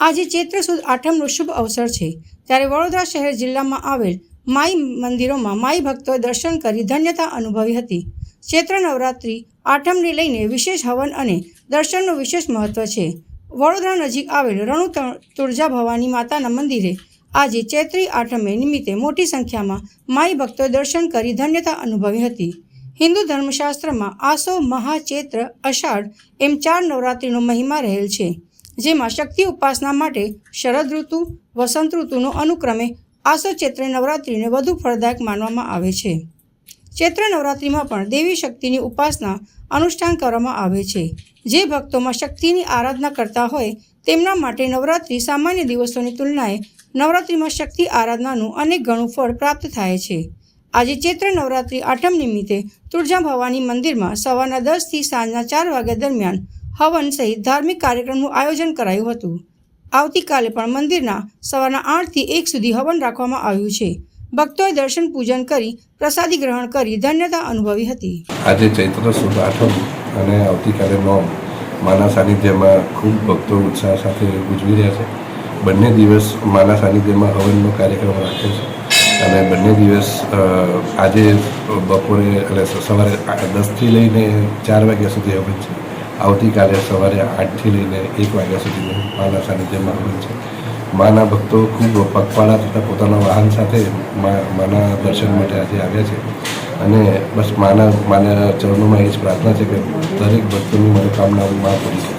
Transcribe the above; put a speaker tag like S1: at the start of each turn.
S1: આજે ચૈત્ર સુદ આઠમનો શુભ અવસર છે. ત્યારે વડોદરા શહેર જિલ્લામાં આવેલ માઈ મંદિરોમાં માઈ ભક્તોએ દર્શન કરી ધન્યતા અનુભવી હતી. ચૈત્ર નવરાત્રિ આઠમને લઈને વિશેષ હવન અને દર્શનનું વિશેષ મહત્વ છે. વડોદરા નજીક આવેલ રણુ તુળજા ભવાની માતાના મંદિરે આજે ચૈત્રી આઠમે નિમિત્તે મોટી સંખ્યામાં માઈ ભક્તોએ દર્શન કરી ધન્યતા અનુભવી હતી. હિન્દુ ધર્મશાસ્ત્રમાં આસો મહાચૈત્ર અષાઢ એમ ચાર નવરાત્રિનો મહિમા રહેલ છે. જેમાં શક્તિ ઉપાસના માટે શરદ ઋતુ, વસંત ઋતુનો અનુક્રમે આસો ચૈત્ર નવરાત્રિને વધુ ફળદાયક માનવામાં આવે છે. ચૈત્ર નવરાત્રિમાં પણ દેવી શક્તિની ઉપાસના અનુષ્ઠાન કરવામાં આવે છે. જે ભક્તોમાં શક્તિની આરાધના કરતા હોય તેમના માટે નવરાત્રિ સામાન્ય દિવસોની તુલનાએ નવરાત્રિમાં શક્તિ આરાધનાનું અનેક ગણું ફળ પ્રાપ્ત થાય છે. આજે ચૈત્ર નવરાત્રિ આઠમ નિમિત્તે તુળજા ભવાની મંદિરમાં સવારના દસથી સાંજના ચાર વાગ્યા દરમિયાન હવન સહિત ધાર્મિક કાર્યક્રમનું આયોજન કરાયું હતું. આવતીકાલે પણ મંદિરના સવારના આઠથી એક સુધી હવન રાખવામાં આવ્યું છે. ભક્તોએ દર્શન પૂજન કરી પ્રસાદી ગ્રહણ કરી ધન્યતા અનુભવી હતી.
S2: આજે ચૈત્ર સુદ આઠમ અને આવતીકાલે નોમ. માના સાનિધ્યમાં ખૂબ ભક્તો ઉત્સાહ સાથે ઉજવી રહ્યા છે. બંને દિવસ માના સાનિધ્યમાં હવનનો કાર્યક્રમ રાખે છે. અને બંને દિવસ આજે બપોરે એટલે સવારે દસથી લઈને ચાર વાગ્યા સુધી હવન છે. આવતીકાલે સવારે આઠથી લઈને એક વાગ્યા સુધી માના સાનિધ્યમાં હોય છે. માના ભક્તો ખૂબ પગપાળા તથા પોતાના વાહન સાથે માના દર્શન માટે આજે આવ્યા છે. અને બસ માના માના ચરણોમાં એ જ પ્રાર્થના છે કે દરેક ભક્તોની મનોકામના માં પૂરી કરે